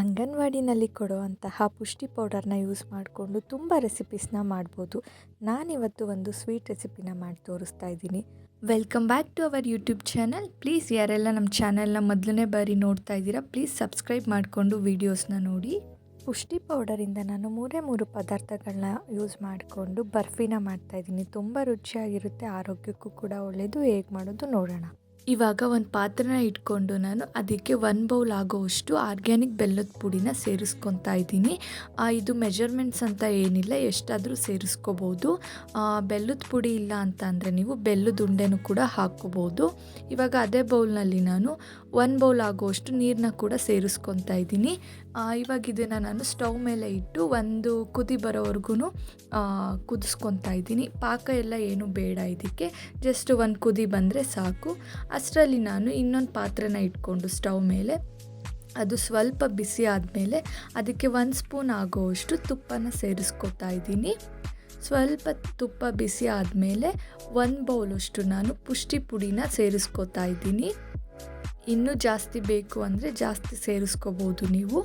ಅಂಗನವಾಡಿನಲ್ಲಿ ಕೊಡುವಂತಹ ಪುಷ್ಟಿ ಪೌಡರ್ನ ಯೂಸ್ ಮಾಡಿಕೊಂಡು ತುಂಬ ರೆಸಿಪೀಸ್ನ ಮಾಡ್ಬೋದು. ನಾನಿವತ್ತು ಒಂದು ಸ್ವೀಟ್ ರೆಸಿಪಿನ ಮಾಡಿ ತೋರಿಸ್ತಾ ಇದ್ದೀನಿ. Welcome back to our YouTube channel please ಯಾರೆಲ್ಲ ನಮ್ಮ ಚಾನಲ್ನ ಮೊದಲನೇ ಬಾರಿ ನೋಡ್ತಾ ಇದ್ದೀರಾ ಪ್ಲೀಸ್ ಸಬ್ಸ್ಕ್ರೈಬ್ ಮಾಡಿಕೊಂಡು ವೀಡಿಯೋಸ್ನ ನೋಡಿ. ಪುಷ್ಟಿ ಪೌಡರಿಂದ ನಾನು ಮೂರೇ ಮೂರು ಪದಾರ್ಥಗಳನ್ನ ಯೂಸ್ ಮಾಡಿಕೊಂಡು ಬರ್ಫಿನ ಮಾಡ್ತಾಯಿದ್ದೀನಿ ತುಂಬ ರುಚಿಯಾಗಿರುತ್ತೆ, ಆರೋಗ್ಯಕ್ಕೂ ಕೂಡ ಒಳ್ಳೆಯದು ಹೇಗೆ ಮಾಡೋದು ನೋಡೋಣ. ಇವಾಗ ಒಂದು ಪಾತ್ರೆನ ಇಟ್ಕೊಂಡು ನಾನು ಅದಕ್ಕೆ ಒನ್ ಬೌಲ್ ಆಗೋವಷ್ಟು ಆರ್ಗ್ಯಾನಿಕ್ ಬೆಲ್ಲದ ಪುಡಿನ ಸೇರಿಸ್ಕೊತಾ ಇದ್ದೀನಿ. ಇದು ಮೆಜರ್ಮೆಂಟ್ಸ್ ಅಂತ ಏನಿಲ್ಲ, ಎಷ್ಟಾದರೂ ಸೇರಿಸ್ಕೋಬೋದು. ಬೆಲ್ಲದ ಪುಡಿ ಇಲ್ಲ ಅಂತ ಅಂದರೆ ನೀವು ಬೆಲ್ಲದ ಉಂಡೆನೂ ಕೂಡ ಹಾಕ್ಕೋಬೋದು. ಇವಾಗ ಅದೇ ಬೌಲ್ನಲ್ಲಿ ನಾನು ಒನ್ ಬೌಲ್ ಆಗೋವಷ್ಟು ನೀರನ್ನ ಕೂಡ ಸೇರಿಸ್ಕೊತಾ ಇದ್ದೀನಿ. ಇವಾಗ ಇದನ್ನು ನಾನು ಸ್ಟವ್ ಮೇಲೆ ಇಟ್ಟು ಒಂದು ಕುದಿ ಬರೋವರೆಗೂ ಕುದಿಸ್ಕೊತಾ ಇದ್ದೀನಿ. ಪಾಕ ಎಲ್ಲ ಏನು ಬೇಡ ಇದಕ್ಕೆ ಜಸ್ಟ್ ಒಂದು ಕುದಿ ಬಂದರೆ ಸಾಕು. ಅಷ್ಟರಲ್ಲಿ ನಾನು ಇನ್ನೊಂದು ಪಾತ್ರೆನ ಇಟ್ಕೊಂಡು ಸ್ಟವ್ ಮೇಲೆ, ಅದು ಸ್ವಲ್ಪ ಬಿಸಿ ಆದಮೇಲೆ ಅದಕ್ಕೆ ಒಂದು ಸ್ಪೂನ್ ಆಗೋವಷ್ಟು ತುಪ್ಪನ ಸೇರಿಸ್ಕೊತಾ ಇದ್ದೀನಿ. ಸ್ವಲ್ಪ ತುಪ್ಪ ಬಿಸಿ ಆದಮೇಲೆ ಒಂದು ಬೌಲಷ್ಟು ನಾನು ಪುಷ್ಟಿ ಪುಡಿನ ಸೇರಿಸ್ಕೊತಾ ಇದ್ದೀನಿ. ಇನ್ನೂ ಜಾಸ್ತಿ ಬೇಕು ಅಂದರೆ ಜಾಸ್ತಿ ಸೇರಿಸ್ಕೋಬೋದು ನೀವು.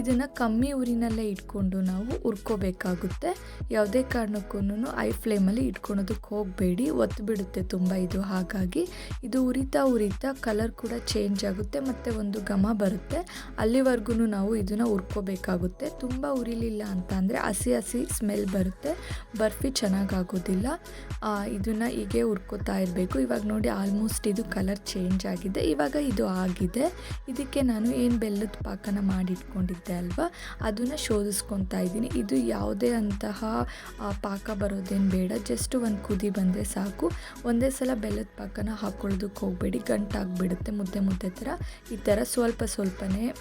ಇದನ್ನು ಕಮ್ಮಿ ಊರಿನಲ್ಲೇ ಇಟ್ಕೊಂಡು ನಾವು ಹುರ್ಕೋಬೇಕಾಗುತ್ತೆ. ಯಾವುದೇ ಕಾರಣಕ್ಕೂ ಐ ಫ್ಲೇಮಲ್ಲಿ ಇಟ್ಕೊಳೋದಕ್ಕೆ ಹೋಗಬೇಡಿ. ಒತ್ತು ಬಿಡುತ್ತೆ ತುಂಬ ಇದು. ಹಾಗಾಗಿ ಇದು ಉರಿತಾ ಉರಿತಾ ಕಲರ್ ಕೂಡ ಚೇಂಜ್ ಆಗುತ್ತೆ ಮತ್ತು ಒಂದು ಘಮ ಬರುತ್ತೆ. ಅಲ್ಲಿವರೆಗೂ ನಾವು ಇದನ್ನು ಹುರ್ಕೋಬೇಕಾಗುತ್ತೆ. ತುಂಬ ಉರಿಲಿಲ್ಲ ಅಂತ ಅಂದರೆ ಹಸಿ ಹಸಿ ಸ್ಮೆಲ್ ಬರುತ್ತೆ. ಬರ್ಫಿ ಚೆನ್ನಾಗಾಗೋದಿಲ್ಲ. ಇದನ್ನು ಹೀಗೆ ಹುರ್ಕೋತಾ ಇರಬೇಕು. ಇವಾಗ ನೋಡಿ ಆಲ್ಮೋಸ್ಟ್ ಇದು ಕಲರ್ ಚೇಂಜ್ ಆಗಿದೆ. ಇವಾಗ ಇದು ಆಗಿದೆ. ಇದಕ್ಕೆ ನಾನು ಏನು ಬೆಲ್ಲದ ಪಾಕನ ಮಾಡಿಟ್ಕೊಂಡಿದ್ದೆ ಅಲ್ವಾ? ಅದನ್ನು ಶೋಧಿಸ್ಕೊತಾ ಇದ್ದೀನಿ. ಇದು ಯಾವುದೇ ಅಂತಹ ಪಾಕ ಬರೋದೇನು ಬೇಡ. ಜಸ್ಟ್ ಒಂದು ಕುದಿ ಬಂದರೆ ಸಾಕು. ಒಂದೇ ಸಲ ಬೆಲ್ಲದ ಪಾಕನ ಹಾಕ್ಕೊಳ್ಳೋದಕ್ಕೆ ಹೋಗಬೇಡಿ. ಗಂಟಾಗಿಬಿಡುತ್ತೆ, ಮುದ್ದೆ ಮುದ್ದೆ ಥರ ಈ ಥರ ಸ್ವಲ್ಪ ಸ್ವಲ್ಪನೇ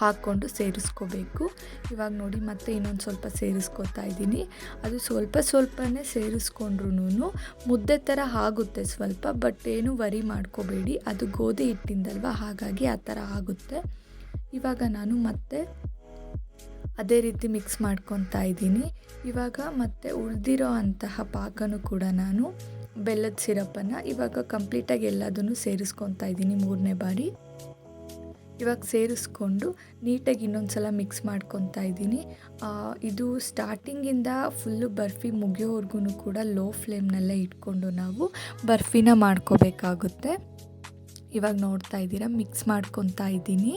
ಹಾಕ್ಕೊಂಡು ಸೇರಿಸ್ಕೋಬೇಕು. ಇವಾಗ ನೋಡಿ ಮತ್ತೆ ಇನ್ನೊಂದು ಸ್ವಲ್ಪ ಸೇರಿಸ್ಕೊತಾ ಇದ್ದೀನಿ. ಅದು ಸ್ವಲ್ಪ ಸ್ವಲ್ಪನೇ ಸೇರಿಸ್ಕೊಂಡ್ರೂ ಮುದ್ದೆ ಥರ ಆಗುತ್ತೆ ಸ್ವಲ್ಪ, ಬಟ್ ಏನು ವರಿ ಮಾಡ್ಕೋಬೇಡಿ. ಅದು ಗೋಧಿ ಹಿಟ್ಟಿಂದಲ್ವ? ಹಾಗಾಗಿ ಆ ಥರ ಆಗುತ್ತೆ. ಇವಾಗ ನಾನು ಮತ್ತೆ ಅದೇ ರೀತಿ ಮಿಕ್ಸ್ ಮಾಡ್ಕೊತಾ ಇದ್ದೀನಿ. ಇವಾಗ ಮತ್ತೆ ಉಳಿದಿರೋ ಅಂತಹ ಪಾಕನೂ ಕೂಡ ನಾನು ಬೆಲ್ಲದ ಸಿರಪನ್ನು ಇವಾಗ ಕಂಪ್ಲೀಟಾಗಿ ಎಲ್ಲದನ್ನು ಸೇರಿಸ್ಕೊತಾ ಇದ್ದೀನಿ ಮೂರನೇ ಬಾರಿ. ಇವಾಗ ಸೇರಿಸ್ಕೊಂಡು ನೀಟಾಗಿ ಇನ್ನೊಂದು ಸಲ ಮಿಕ್ಸ್ ಮಾಡ್ಕೊತಾ ಇದ್ದೀನಿ. ಇದು ಸ್ಟಾರ್ಟಿಂಗಿಂದ ಫುಲ್ಲು ಬರ್ಫಿ ಮುಗಿಯೋವರೆಗೂ ಕೂಡ ಲೋ ಫ್ಲೇಮ್ನಲ್ಲೇ ಇಟ್ಕೊಂಡು ನಾವು ಬರ್ಫಿನ ಮಾಡ್ಕೋಬೇಕಾಗುತ್ತೆ. ಇವಾಗ ನೋಡ್ತಾ ಇದ್ದೀರಾ ಮಿಕ್ಸ್ ಮಾಡ್ಕೊತಾ ಇದ್ದೀನಿ.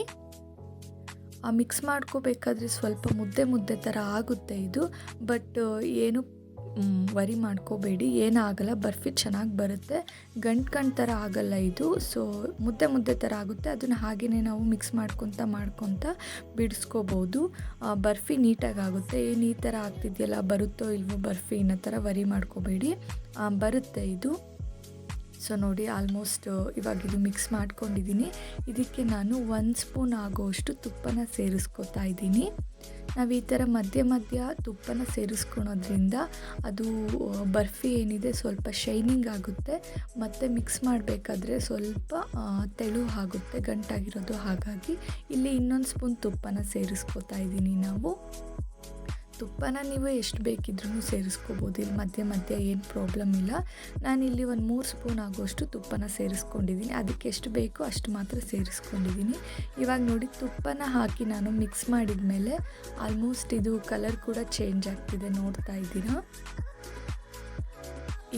ಆ ಮಿಕ್ಸ್ ಮಾಡ್ಕೋಬೇಕಾದ್ರೆ ಸ್ವಲ್ಪ ಮುದ್ದೆ ಮುದ್ದೆ ಥರ ಆಗುತ್ತೆ ಇದು ಬಟ್ ಏನು ವರಿ ಮಾಡ್ಕೋಬೇಡಿ, ಏನಾಗಲ್ಲ ಬರ್ಫಿ ಚೆನ್ನಾಗಿ ಬರುತ್ತೆ. ಗಂಟು ಗಂಟು ಥರ ಆಗಲ್ಲ ಇದು. ಸೊ ಮುದ್ದೆ ಮುದ್ದೆ ಥರ ಆಗುತ್ತೆ. ಅದನ್ನು ಹಾಗೆಯೇ ನಾವು ಮಿಕ್ಸ್ ಮಾಡ್ಕೊತ ಮಾಡ್ಕೊತ ಬಿಡಿಸ್ಕೋಬೋದು. ಬರ್ಫಿ ನೀಟಾಗಿ ಆಗುತ್ತೆ. ಏನು ಈ ಥರ ಆಗ್ತಿದೆಯಲ್ಲ, ಬರುತ್ತೋ ಇಲ್ವೋ ಬರ್ಫಿ ಅನ್ನೋ ಥರ ವರಿ ಮಾಡ್ಕೋಬೇಡಿ. ಬರುತ್ತೆ ಇದು. ಸೊ ನೋಡಿ ಆಲ್ಮೋಸ್ಟ್ ಇವಾಗ ಇದು ಮಿಕ್ಸ್ ಮಾಡ್ಕೊಂಡಿದ್ದೀನಿ ಇದಕ್ಕೆ ನಾನು ಒಂದು ಸ್ಪೂನ್ ಆಗೋಷ್ಟು ತುಪ್ಪನ ಸೇರಿಸ್ಕೊತಾ ಇದ್ದೀನಿ. ನಾವು ಈ ಥರ ಮಧ್ಯ ಮಧ್ಯ ತುಪ್ಪನ ಸೇರಿಸ್ಕೊಳೋದ್ರಿಂದ ಅದು ಬರ್ಫಿ ಏನಿದೆ ಸ್ವಲ್ಪ ಶೈನಿಂಗ್ ಆಗುತ್ತೆ. ಮತ್ತು ಮಿಕ್ಸ್ ಮಾಡಬೇಕಾದ್ರೆ ಸ್ವಲ್ಪ ತೆಳು ಆಗುತ್ತೆ, ಗಂಟಾಗಿರೋದು ಹಾಗಾಗಿ. ಇಲ್ಲಿ ಇನ್ನೊಂದು ಸ್ಪೂನ್ ತುಪ್ಪನ ಸೇರಿಸ್ಕೊತಾ ಇದ್ದೀನಿ ನಾವು. ತುಪ್ಪನ ನೀವು ಎಷ್ಟು ಬೇಕಿದ್ರೂ ಸೇರಿಸ್ಕೋಬೋದು. ಇಲ್ಲಿ ಮಧ್ಯೆ ಮಧ್ಯೆ ಏನು ಪ್ರಾಬ್ಲಮ್ ಇಲ್ಲ. ನಾನು ಇಲ್ಲಿ ಒಂದು ಮೂರು ಸ್ಪೂನ್ ಆಗೋಷ್ಟು ತುಪ್ಪನ ಸೇರಿಸ್ಕೊಂಡಿದ್ದೀನಿ ಅದಕ್ಕೆ ಎಷ್ಟು ಬೇಕೋ ಅಷ್ಟು ಮಾತ್ರ ಸೇರಿಸ್ಕೊಂಡಿದ್ದೀನಿ ಇವಾಗ ನೋಡಿ, ತುಪ್ಪನ ಹಾಕಿ ನಾನು ಮಿಕ್ಸ್ ಮಾಡಿದ ಮೇಲೆ ಆಲ್ಮೋಸ್ಟ್ ಇದು ಕಲರ್ ಕೂಡ ಚೇಂಜ್ ಆಗ್ತಿದೆ ನೋಡ್ತಾ ಇದ್ದೀರಾ?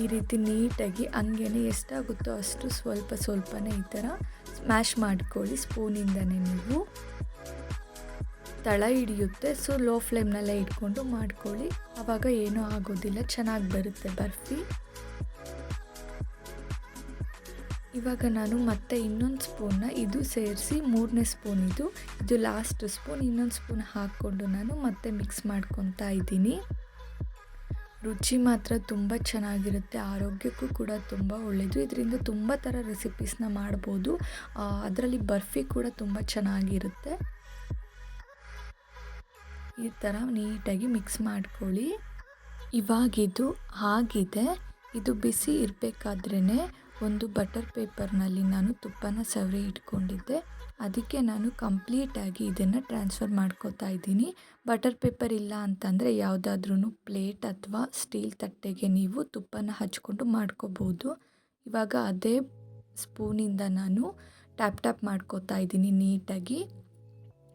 ಈ ರೀತಿ ನೀಟಾಗಿ ಹಂಗೇನೆ ಎಷ್ಟಾಗುತ್ತೋ ಅಷ್ಟು ಸ್ವಲ್ಪ ಸ್ವಲ್ಪನೇ ಈ ಥರ ಸ್ಮ್ಯಾಶ್ ಮಾಡ್ಕೊಳ್ಳಿ ಸ್ಪೂನಿಂದನೇ ನೀವು. ತಳ ಹಿಡಿಯುತ್ತೆ ಸೊ ಲೋ ಫ್ಲೇಮ್ನಲ್ಲೇ ಇಟ್ಕೊಂಡು ಮಾಡ್ಕೊಳ್ಳಿ. ಆವಾಗ ಏನೂ ಆಗೋದಿಲ್ಲ, ಚೆನ್ನಾಗಿ ಬರುತ್ತೆ ಬರ್ಫಿ. ಇವಾಗ ನಾನು ಮತ್ತೆ ಇನ್ನೊಂದು ಸ್ಪೂನ್ನ ಇದು ಸೇರಿಸಿ, ಮೂರನೇ ಸ್ಪೂನ್ ಇದು. ಇದು ಲಾಸ್ಟ್ ಸ್ಪೂನ್ ಇನ್ನೊಂದು ಸ್ಪೂನ್ ಹಾಕ್ಕೊಂಡು ನಾನು ಮತ್ತೆ ಮಿಕ್ಸ್ ಮಾಡ್ಕೊತಾ ಇದ್ದೀನಿ. ರುಚಿ ಮಾತ್ರ ತುಂಬ ಚೆನ್ನಾಗಿರುತ್ತೆ, ಆರೋಗ್ಯಕ್ಕೂ ಕೂಡ ತುಂಬ ಒಳ್ಳೆಯದು ಇದರಿಂದ ತುಂಬ ಥರ ರೆಸಿಪೀಸ್ನ ಮಾಡ್ಬೋದು. ಅದರಲ್ಲಿ ಬರ್ಫಿ ಕೂಡ ತುಂಬ ಚೆನ್ನಾಗಿರುತ್ತೆ. ಈ ಥರ ನೀಟಾಗಿ ಮಿಕ್ಸ್ ಮಾಡ್ಕೊಳ್ಳಿ. ಇವಾಗಿದು ಆಗಿದೆ. ಇದು ಬಿಸಿ ಇರಬೇಕಾದ್ರೇ ಒಂದು ಬಟರ್ ಪೇಪರ್ನಲ್ಲಿ ನಾನು ತುಪ್ಪನ ಸವರಿ ಇಟ್ಕೊಂಡಿದ್ದೆ. ಅದಕ್ಕೆ ನಾನು ಕಂಪ್ಲೀಟಾಗಿ ಇದನ್ನು ಟ್ರಾನ್ಸ್ಫರ್ ಮಾಡ್ಕೋತಾ ಇದ್ದೀನಿ. ಬಟರ್ ಪೇಪರ್ ಇಲ್ಲ ಅಂತಂದರೆ ಯಾವುದಾದ್ರೂ ಪ್ಲೇಟ್ ಅಥವಾ ಸ್ಟೀಲ್ ತಟ್ಟೆಗೆ ನೀವು ತುಪ್ಪನ ಹಚ್ಕೊಂಡು ಮಾಡ್ಕೋಬೋದು. ಇವಾಗ ಅದೇ ಸ್ಪೂನಿಂದ ನಾನು ಟ್ಯಾಪ್ ಟ್ಯಾಪ್ ಮಾಡ್ಕೋತಾ ಇದ್ದೀನಿ ನೀಟಾಗಿ.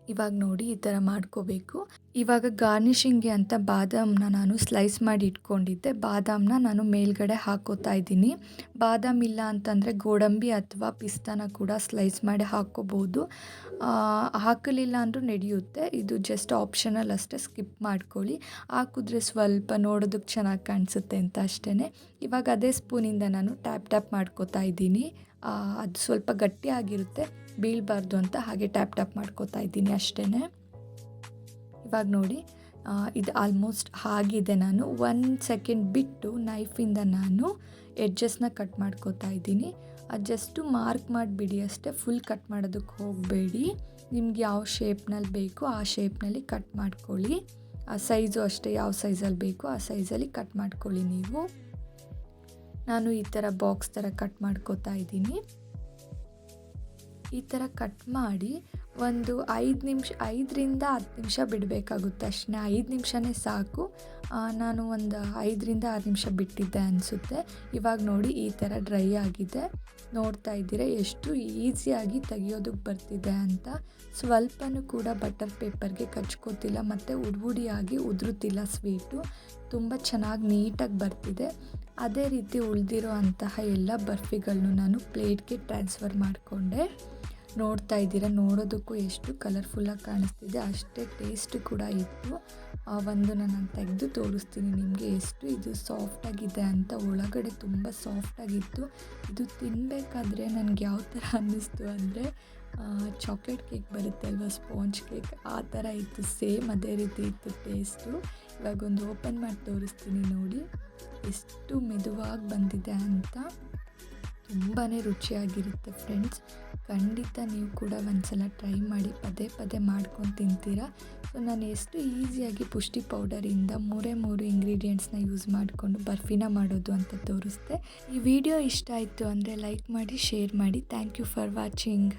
ಇವಾಗ ನೋಡಿ ಈ ಥರ ಮಾಡ್ಕೋಬೇಕು. ಇವಾಗ ಗಾರ್ನಿಷಿಂಗ್ಗೆ ಅಂತ ಬಾದಾಮನ್ನ ನಾನು ಸ್ಲೈಸ್ ಮಾಡಿ ಇಟ್ಕೊಂಡಿದ್ದೆ. ಬಾದಾಮನ್ನ ನಾನು ಮೇಲ್ಗಡೆ ಹಾಕೋತಾ ಇದ್ದೀನಿ. ಬಾದಾಮ್ ಇಲ್ಲ ಅಂತಂದರೆ ಗೋಡಂಬಿ ಅಥವಾ ಪಿಸ್ತಾನ ಕೂಡ ಸ್ಲೈಸ್ ಮಾಡಿ ಹಾಕ್ಕೋಬೋದು ಹಾಕಲಿಲ್ಲ ಅಂದರೂ ನಡೆಯುತ್ತೆ. ಇದು ಜಸ್ಟ್ ಆಪ್ಷನಲ್ ಅಷ್ಟೇ, ಸ್ಕಿಪ್ ಮಾಡ್ಕೊಳ್ಳಿ. ಹಾಕಿದ್ರೆ ಸ್ವಲ್ಪ ನೋಡೋದಕ್ಕೆ ಚೆನ್ನಾಗಿ ಕಾಣಿಸುತ್ತೆ ಅಂತ ಅಷ್ಟೇ ಇವಾಗ ಅದೇ ಸ್ಪೂನಿಂದ ನಾನು ಟ್ಯಾಪ್ ಟ್ಯಾಪ್ ಮಾಡ್ಕೋತಾ ಇದ್ದೀನಿ. ಅದು ಸ್ವಲ್ಪ ಗಟ್ಟಿಯಾಗಿರುತ್ತೆ ಬೀಳಬಾರ್ದು ಅಂತ ಹಾಗೆ ಟ್ಯಾಪ್ ಟ್ಯಾಪ್ ಮಾಡ್ಕೋತಾ ಇದ್ದೀನಿ ಅಷ್ಟೇ ಇವಾಗ ನೋಡಿ ಇದು ಆಲ್ಮೋಸ್ಟ್ ಆಗಿದೆ ನಾನು ಒನ್ ಸೆಕೆಂಡ್ ಬಿಟ್ಟು ನೈಫಿಂದ ನಾನು ಎಡ್ಜಸ್ನ ಕಟ್ ಮಾಡ್ಕೋತಾ ಇದ್ದೀನಿ. ಅದು ಜಸ್ಟು ಮಾರ್ಕ್ ಮಾಡಿಬಿಡಿ ಅಷ್ಟೇ ಫುಲ್ ಕಟ್ ಮಾಡೋದಕ್ಕೆ ಹೋಗಬೇಡಿ. ನಿಮ್ಗೆ ಯಾವ ಶೇಪ್ನಲ್ಲಿ ಬೇಕು ಆ ಶೇಪ್ನಲ್ಲಿ ಕಟ್ ಮಾಡ್ಕೊಳ್ಳಿ. ಆ ಸೈಜು ಅಷ್ಟೇ, ಯಾವ ಸೈಜಲ್ಲಿ ಬೇಕು ಆ ಸೈಜಲ್ಲಿ ಕಟ್ ಮಾಡ್ಕೊಳ್ಳಿ ನೀವು. ನಾನು ಈ ಥರ ಬಾಕ್ಸ್ ಥರ ಕಟ್ ಮಾಡ್ಕೋತಾ ಇದ್ದೀನಿ. ಈ ಥರ ಕಟ್ ಮಾಡಿ ಒಂದು ಐದು ನಿಮಿಷ, ಐದರಿಂದ ಹತ್ತು ನಿಮಿಷ ಬಿಡಬೇಕಾಗುತ್ತೆ ಅಷ್ಟೇ. ಐದು ನಿಮಿಷನೇ ಸಾಕು. ನಾನು ಒಂದು ಐದರಿಂದ ಆರು ನಿಮಿಷ ಬಿಟ್ಟಿದ್ದೆ ಅನಿಸುತ್ತೆ. ಇವಾಗ ನೋಡಿ ಈ ಥರ ಡ್ರೈ ಆಗಿದೆ. ನೋಡ್ತಾ ಇದ್ದೀರಾ, ಎಷ್ಟು ಈಸಿಯಾಗಿ ತೆಗಿಯೋದಕ್ಕೆ ಬರ್ತಿದೆ ಅಂತ. ಸ್ವಲ್ಪನೂ ಕೂಡ ಬಟರ್ ಪೇಪರ್ಗೆ ಕಚ್ಕೋತಿಲ್ಲ, ಮತ್ತು ಉಡ್ಬುಡಿಯಾಗಿ ಉದುರುತ್ತಿಲ್ಲ ಸ್ವೀಟು ತುಂಬ ಚೆನ್ನಾಗಿ ನೀಟಾಗಿ ಬರ್ತಿದೆ. ಅದೇ ರೀತಿ ಉಳಿದಿರೋ ಅಂತಹ ಎಲ್ಲ ಬರ್ಫಿಗಳನ್ನು ನಾನು ಪ್ಲೇಟ್ಗೆ ಟ್ರಾನ್ಸ್ಫರ್ ಮಾಡಿಕೊಂಡೆ. ನೋಡ್ತಾ ಇದ್ದೀರಾ? ನೋಡೋದಕ್ಕೂ ಎಷ್ಟು ಕಲರ್ಫುಲ್ಲಾಗಿ ಕಾಣಿಸ್ತಿದೆ. ಅಷ್ಟೇ ಟೇಸ್ಟ್ ಕೂಡ ಇತ್ತು. ಆ ಒಂದು ನಾನು ತೆಗೆದು ತೋರಿಸ್ತೀನಿ ನಿಮಗೆ ಎಷ್ಟು ಇದು ಸಾಫ್ಟಾಗಿದೆ ಅಂತ. ಒಳಗಡೆ ತುಂಬ ಸಾಫ್ಟಾಗಿತ್ತು ಇದು ತಿನ್ನಬೇಕಾದ್ರೆ ನನಗೆ ಯಾವ ಥರ ಅನ್ನಿಸ್ತು ಅಂದರೆ ಚಾಕ್ಲೇಟ್ ಕೇಕ್ ಬರುತ್ತೆ ಅಲ್ವಾ? ಸ್ಪಾಂಜ್ ಕೇಕ್ ಆ ಥರ ಇತ್ತು. ಸೇಮ್ ಅದೇ ರೀತಿ ಇತ್ತು ಟೇಸ್ಟು ಇವಾಗ ಒಂದು ಓಪನ್ ಮಾಡಿ ತೋರಿಸ್ತೀನಿ ನೋಡಿ. ಎಷ್ಟು ಮೆದುವಾಗಿ ಬಂದಿದೆ ಅಂತ. ತುಂಬಾ ರುಚಿಯಾಗಿರುತ್ತೆ ಫ್ರೆಂಡ್ಸ್ ಖಂಡಿತ ನೀವು ಕೂಡ ಒಂದ್ಸಲ ಟ್ರೈ ಮಾಡಿ ಪದೇ ಪದೇ ಮಾಡ್ಕೊಂಡು ತಿಂತೀರಾ? ಸೊ ನಾನು ಎಷ್ಟು ಈಸಿಯಾಗಿ ಪುಷ್ಟಿ ಪೌಡರಿಂದ ಮೂರೇ ಮೂರು ಇಂಗ್ರೀಡಿಯೆಂಟ್ಸ್ನ ಯೂಸ್ ಮಾಡಿಕೊಂಡು ಬರ್ಫಿನ ಮಾಡೋದು ಅಂತ ತೋರಿಸ್ದೆ. ಈ ವಿಡಿಯೋ ಇಷ್ಟ ಆಯಿತು ಅಂದರೆ ಲೈಕ್ ಮಾಡಿ ಶೇರ್ ಮಾಡಿ. Thank you for watching